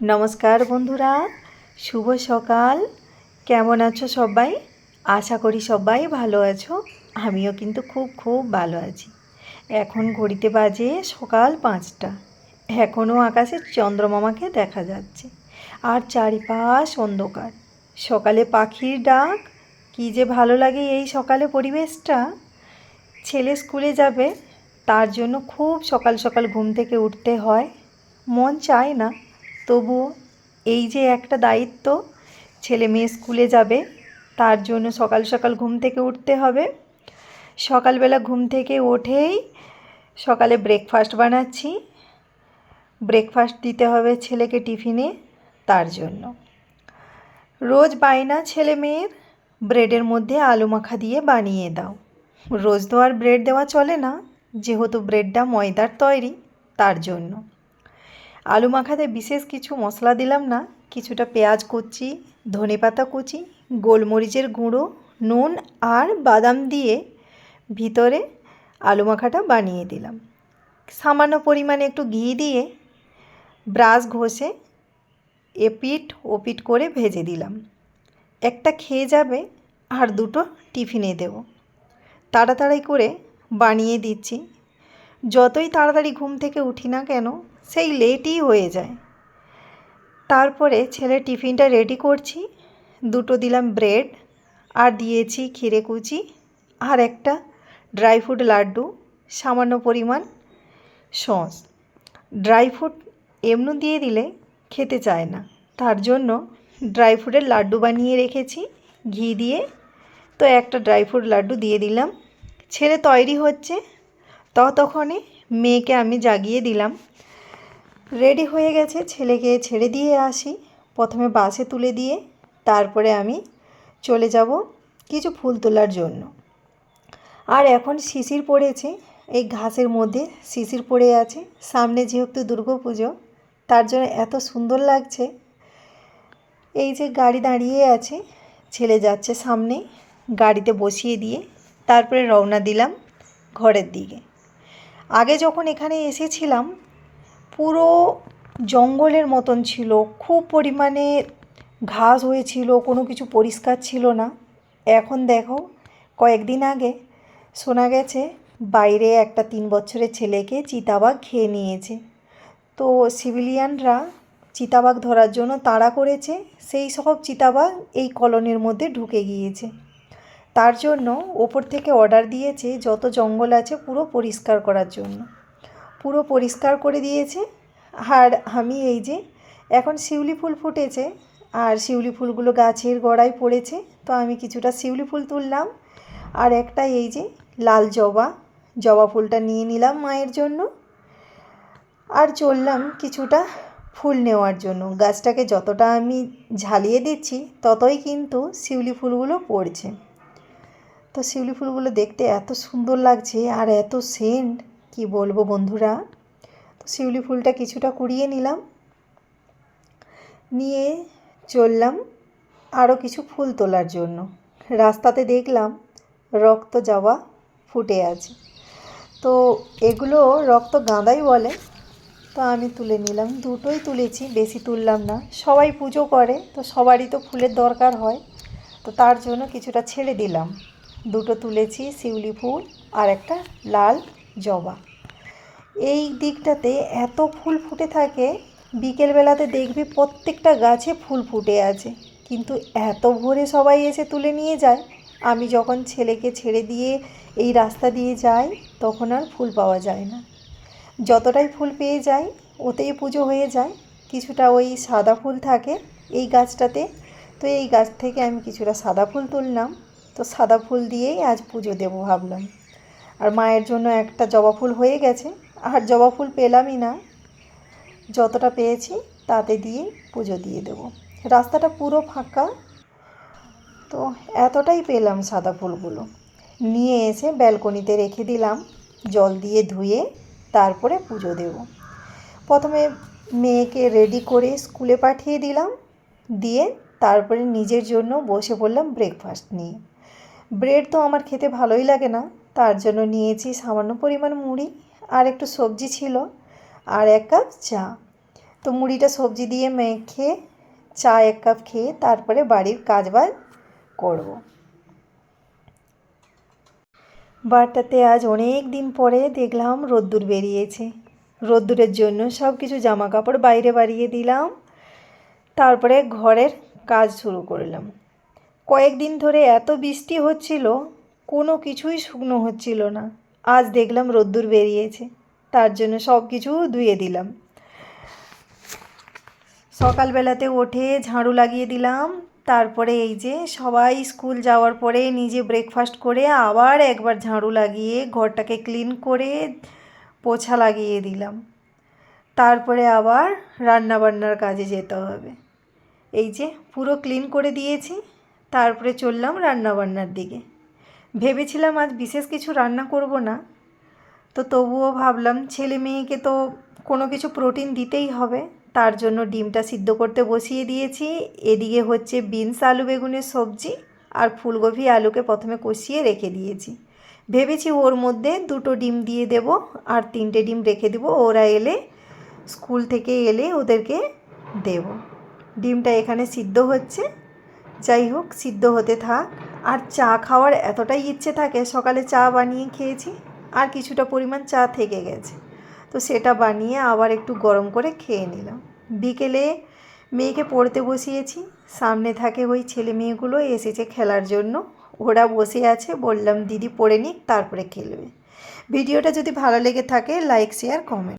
নমস্কার বন্ধুরা, শুভ সকাল। কেমন আছো সবাই? আশা করি সবাই ভালো আছো, আমিও কিন্তু খুব খুব ভালো আছি। এখন ঘড়িতে বাজে সকাল পাঁচটা এখনও আকাশে চন্দ্রমামাকে দেখা যাচ্ছে, আর চারিপাশ অন্ধকার। সকালে পাখির ডাক, কী যে ভালো লাগে এই সকালে পরিবেশটা। ছেলে স্কুলে যাবে, তার জন্য খুব সকাল সকাল ঘুম থেকে উঠতে হয়, মন চায় না। তবুও এই যে একটা দায়িত্ব, ছেলে মেয়ে স্কুলে যাবে, তার জন্য সকাল সকাল ঘুম থেকে উঠতে হবে। সকালবেলা ঘুম থেকে উঠেই সকালে ব্রেকফাস্ট বানাচ্ছি। ব্রেকফাস্ট দিতে হবে ছেলেকে টিফিনে তার জন্য। রোজ বায়না ছেলে মেয়ের, ব্রেডের মধ্যে আলু মাখা দিয়ে বানিয়ে দাও। রোজ তো আর ব্রেড দেওয়া চলে না, যেহেতু ব্রেডটা ময়দার তৈরি, তার জন্য। আলু মাখাতে বিশেষ কিছু মশলা দিলাম না। কিছুটা পেঁয়াজ কুচি, ধনেপাতা কুচি, গোলমরিচের গুঁড়ো, নুন আর বাদাম দিয়ে ভিতরে আলু মাখাটা বানিয়ে দিলাম। সামান্য পরিমাণে একটু ঘি দিয়ে ব্রাশ ঘষে এপিট ওপিট করে ভেজে দিলাম। একটা খেয়ে যাবে, আর দুটো টিফিনে দেব। তাড়াতাড়ি করে বানিয়ে দিচ্ছি। যতই তাড়াতাড়ি ঘুম থেকে উঠি না কেন সেই লেটই হয়ে যায়। তারপরে ছেলে টিফিনটা রেডি করছি, দুটো দিলাম ব্রেড আর দিয়েছি ক্ষীরে কুচি, আর একটা ড্রাই ফ্রুট লাড্ডু, সামান্য পরিমাণ সস। ড্রাই ফ্রুট এমনি দিয়ে দিলে খেতে চায় না। তার জন্য ড্রাই ফ্রুটের লাড্ডু বানিয়ে রেখেছি, ঘি দিয়ে। তো একটা ড্রাই ফ্রুট লাড্ডু দিয়ে দিলাম। ছেলে তৈরি হচ্ছে, ততক্ষণে মেয়েকে আমি জাগিয়ে দিলাম। রেডি হয়ে গেছে ছেলেকে ছেড়ে দিয়ে আসি। প্রথমে বাসে তুলে দিয়ে তারপরে আমি চলে যাব কিছু ফুল তোলার জন্য। আর এখন শিশির পড়েছে, এই ঘাসের মধ্যে শিশির পড়ে আছে। সামনে যেহেতু দুর্গা পুজো তার জন্য এত সুন্দর লাগছে। এই যে গাড়ি দাঁড়িয়ে আছে, ছেলে যাচ্ছে সামনে গাড়িতে বসিয়ে দিয়ে। তারপরে রওনা দিলাম ঘরের দিকে। আগে যখন এখানে এসেছিলাম পুরো জঙ্গলের মতন ছিল। খুব পরিমাণে ঘাস হয়েছিল, কোনো কিছু পরিষ্কার ছিল না। এখন দেখো, কয়েকদিন আগে শোনা গেছে, বাইরে একটা তিন বছরের ছেলেকে চিতাবাঘ খেয়ে নিয়েছে। তো সিভিলিয়ানরা চিতাবাঘ ধরার জন্য তাড়া করেছে, সেই সব চিতাবাঘ এই কলোনির মধ্যে ঢুকে গিয়েছে। তার জন্য ওপর থেকে অর্ডার দিয়েছে, যত জঙ্গল আছে পুরো পরিষ্কার করার জন্য। পুরো পরিষ্কার করে দিয়েছে। আর আমি এই যে, এখন শিউলি ফুল ফুটেছে, আর শিউলি ফুলগুলো গাছের গোড়ায় পড়েছে, তো আমি কিছুটা শিউলি ফুল তুললাম। আর একটা এই যে, লাল জবা জবা ফুলটা নিয়ে নিলাম মায়ের জন্য। আর চললাম কিছুটা ফুল নেওয়ার জন্য। গাছটাকে যতটা আমি ঝালিয়ে দিচ্ছি, ততই কিন্তু শিউলি ফুলগুলো পড়ছে। তো শিউলি ফুলগুলো দেখতে এত সুন্দর লাগছে, আর এত সেন্ট কি বলব বন্ধুরা? তো শিউলি ফুলটা কিছুটা কুড়িয়ে নিলাম। নিয়ে চললাম আরও কিছু ফুল তোলার জন্য। রাস্তাতে দেখলাম রক্ত যাওয়া ফুটে আছে। তো এগুলো রক্ত গাঁদাই বলে। তো আমি তুলে নিলাম। দুটোই তুলেছি, বেশি তুললাম না। সবাই পুজো করে, তো সবারই তো ফুলের দরকার হয়। তো তার জন্য কিছুটা ছেড়ে দিলাম। দুটো তুলেছি শিউলি ফুল আর একটা লাল জবা। এই দিকটাতে এত ফুল ফুটে থাকে, বিকেলবেলাতে দেখবি প্রত্যেকটা গাছে ফুল ফুটে আছে। কিন্তু এত ভোরে সবাই এসে তুলে নিয়ে যায়। আমি যখন ছেলেকে ছেড়ে দিয়ে এই রাস্তা দিয়ে যাই, তখন আর ফুল পাওয়া যায় না। যতটাই ফুল পেয়ে যাই, ওতেই পুজো হয়ে যায়। কিছুটা ওই সাদা ফুল থাকে এই গাছটাতে। তো এই গাছ থেকে আমি কিছুটা সাদা ফুল তুললাম। তো সাদা ফুল দিয়েই আজ পুজো দেবো ভাবলাম। আর মায়ের জন্য একটা জবা ফুল হয়ে গেছে। আর জবা ফুল পেলামই না। যতটা পেয়েছি তাতে দিয়ে পুজো দিয়ে দেব। রাস্তাটা পুরো ফাঁকা। তো এতটাই পেলাম সাদা ফুলগুলো। নিয়ে এসে ব্যালকনিতে রেখে দিলাম। জল দিয়ে ধুয়ে তারপরে পুজো দেব। প্রথমে মেয়েকে রেডি করে স্কুলে পাঠিয়ে দিলাম। দিয়ে তারপরে নিজের জন্য বসে পড়লাম ব্রেকফাস্ট নিয়ে। ব্রেড তো আমার খেতে ভালোই লাগে না। তার জন্য নিয়েছি সামান্য পরিমাণ মুড়ি আর একটু সবজি ছিল আর এক কাপ চা। তো মুড়িটা সবজি দিয়ে মেখে চা এক কাপ খেয়ে তারপরে বাড়ির কাজ বাজ করব। বারটাতে আজ অনেক দিন পরে দেখলাম রোদ্দুর বেরিয়েছে। রোদ্দুরের জন্য সব কিছু জামা কাপড় বাইরে বাড়িয়ে দিলাম। তারপরে ঘরের কাজ শুরু করলাম। কয়েকদিন ধরে এত বৃষ্টি হচ্ছিল কোনো কিছুই শুকনো হচ্ছিল না। আজ দেখলাম রোদ্দুর বেরিয়েছে। তার জন্য সব কিছু ধুয়ে দিলাম। সকালবেলাতে উঠে ঝাড়ু লাগিয়ে দিলাম। তারপরে এই যে সবাই স্কুল যাওয়ার পরে নিজে ব্রেকফাস্ট করে আবার একবার ঝাড়ু লাগিয়ে ঘরটাকে ক্লিন করে পোছা লাগিয়ে দিলাম। তারপরে আবার রান্না বান্নার কাজে যেতে হবে। এই যে পুরো ক্লিন করে দিয়েছি। তারপরে চললাম রান্না বান্নার দিকে। ভেবেছিলাম আজ বিশেষ কিছু রান্না করব না, তো তবুও ভাবলাম ছেলে মেয়েকে তো কোনো কিছু প্রোটিন দিতেই হবে, তার জন্য ডিমটা সিদ্ধ করতে বসিয়ে দিয়েছি, এদিকে হচ্ছে বিনস আলু বেগুনের সবজি আর ফুলকপি আলুকে প্রথমে কষিয়ে রেখে দিয়েছি। ভেবেছি ওর মধ্যে দুটো ডিম দিয়ে দেব আর তিনটে ডিম রেখে দেবো, ওরা এলে, স্কুল থেকে এলে ওদেরকে দেব। ডিমটা এখানে সিদ্ধ হচ্ছে, যাই হোক সিদ্ধ হতে থাক। আর চা খাওয়ার এতটাই ইচ্ছে থাকে, সকালে চা বানিয়ে খেয়েছি, আর কিছুটা পরিমাণ চা থেকে গেছে। তো সেটা বানিয়ে আবার একটু গরম করে খেয়ে নিলাম। বিকেলে মেয়েকে পড়তে বসিয়েছি, সামনে থাকে ওই ছেলে মেয়েগুলো, এসেছে খেলার জন্য। ওরা বসে আছে, বললাম, দিদি পড়ে নিক, তারপরে খেলবে। ভিডিওটা যদি ভালো লেগে থাকে, লাইক, শেয়ার, কমেন্ট।